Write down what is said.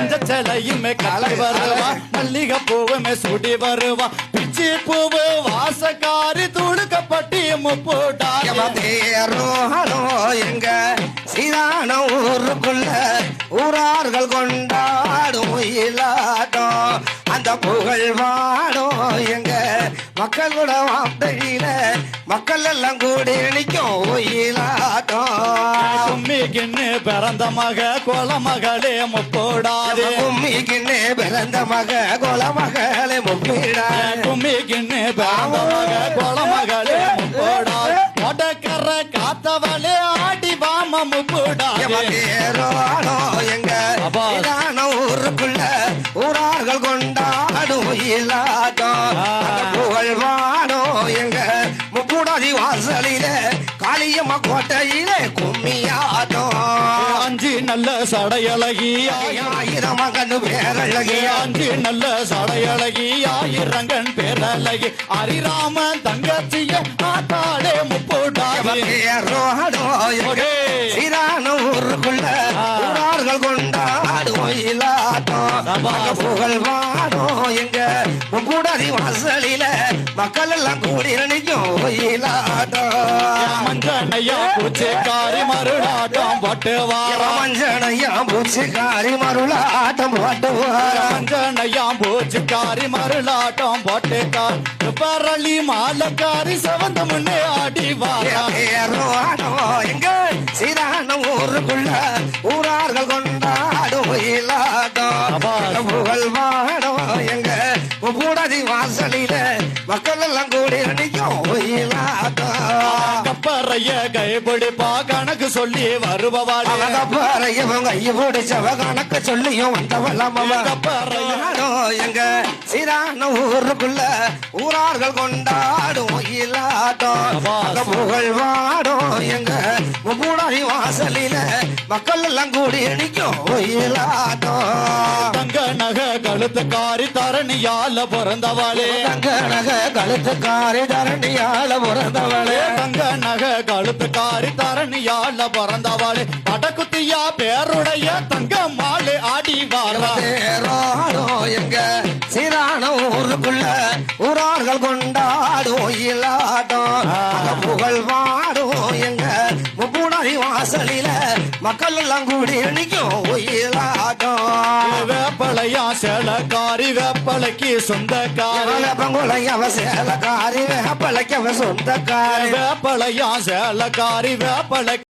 மஞ்ச சிலையுமே கலை வருவா. மல்லிகை பூவுமே சுடி வருவா. பிச்சி பூவு வாசக்காரி துடுக்கப்பட்டி முப்போட்டாங்க எங்க? சீதான ஊருக்குள்ள ஊரார்கள் கொண்டாடும் இல்லாட்டம். அந்த புகழ் வாடும் எங்க? மக்களோட வார்த்தையில மக்கள் எல்லாம் கூடி பிறந்த மக கொல மகளே முப்போடாதே. கும்மிக்கின்னு பிறந்த மக கொல மகளே முப்பிடா கும்மிக்கின்னு பிறந்த மக கொல மகளே முப்போடாதே. மொடக்கர காத்தவளே ஆடி வாம முப்போடாதே. தேரோடோ எங்க. இதான ஊருக்குள்ள ஊரார்கள் கொண்டாடும் இல்லாட்டம். ஆ. அந்த புகழ் வாடும் எங்க? முப்புடாதி வாசலில காளியம்மா கோட்டையில அஞ்சு நல்ல சடையழகி ஆயிரம் மகன் பேரழகிய அஞ்சு நல்ல சடையழகி ஆயிரங்கன் பேரழகி. அரிராமன் தங்கச்சிய ஆத்தாடே முப்போடாதே தேரோடோ எங்க ஓகே. சீரான ஊருக்குள்ள ஆ. ஊரார்கள் கொண்டாடும் புகழ் வாடும் எங்க. முக்கூடாதி வாசலில மக்கள் எல்லாம் கூடி நினைக்கும் இல்லாட்டம் பட்டு வாரா. மஞ்சனையா பூச்சிக்காரி மருளாட்டம் பாட்டுவார மஞ்சனையா பூச்சிக்காரி மருளாட்டம் போட்டுக்கார் பரளி மாலக்காரி செவந்த முன்னே ஆடி வாரா. எங்க சீரான ஊருக்குள்ள ஊரார்கள் கொண்டாடும் இல்லாட்டம். புகழ் வாடும் எங்க கூடாதி வாசலில மக்கள் எல்லாம் கூடி கப்பறைய கைப்பிடிப்பா கணக்கு சொல்லி வருபவாளே. அவங்க பாறையவங்க ஐய பிடிச்சவ கணக்கு சொல்லியும் கப்பறைய எங்க சீரான ஊருக்குள்ள ஊரார்கள் கொண்டாடும் இல்லாட்டம் சபாஷ். அங்க புகழ் வாடும் எங்க முப்பூடாதி வாசலில மக்கள் எல்லாம் கூடி நிற்கும் இல்லாட்டம் தங்க நகை கழுத்துக்காரி தரணியால பிறந்தவாளே. தங்க நகை கழுத்துக்காரி தரணியால பிறந்தவளே. தங்க நகை கழுத்துக்காரி தரணியால பிறந்தவாளே. படக்குத்தியா பேருடைய தங்க மாலை ஆடி வாரா தேரோடோ எங்க? சீரான ஊருக்குள்ள ஊரார்கள் கொண்டாடும் இல்லாட்டம் புகழ் வாடும் எங்க? முப்புடாதி வாசலில மக்கள் எல்லாம் கூடி நிற்கும் இல்லாட்டம் வேப்பலையா சேலக்காரி வேப்பலைக்கு சொந்தக்காரி. பங்குளையவ சேலக்காரி வேப்பலைக்கவ சொந்தக்காரி. வேப்பலையா சேலக்காரி வேப்பலை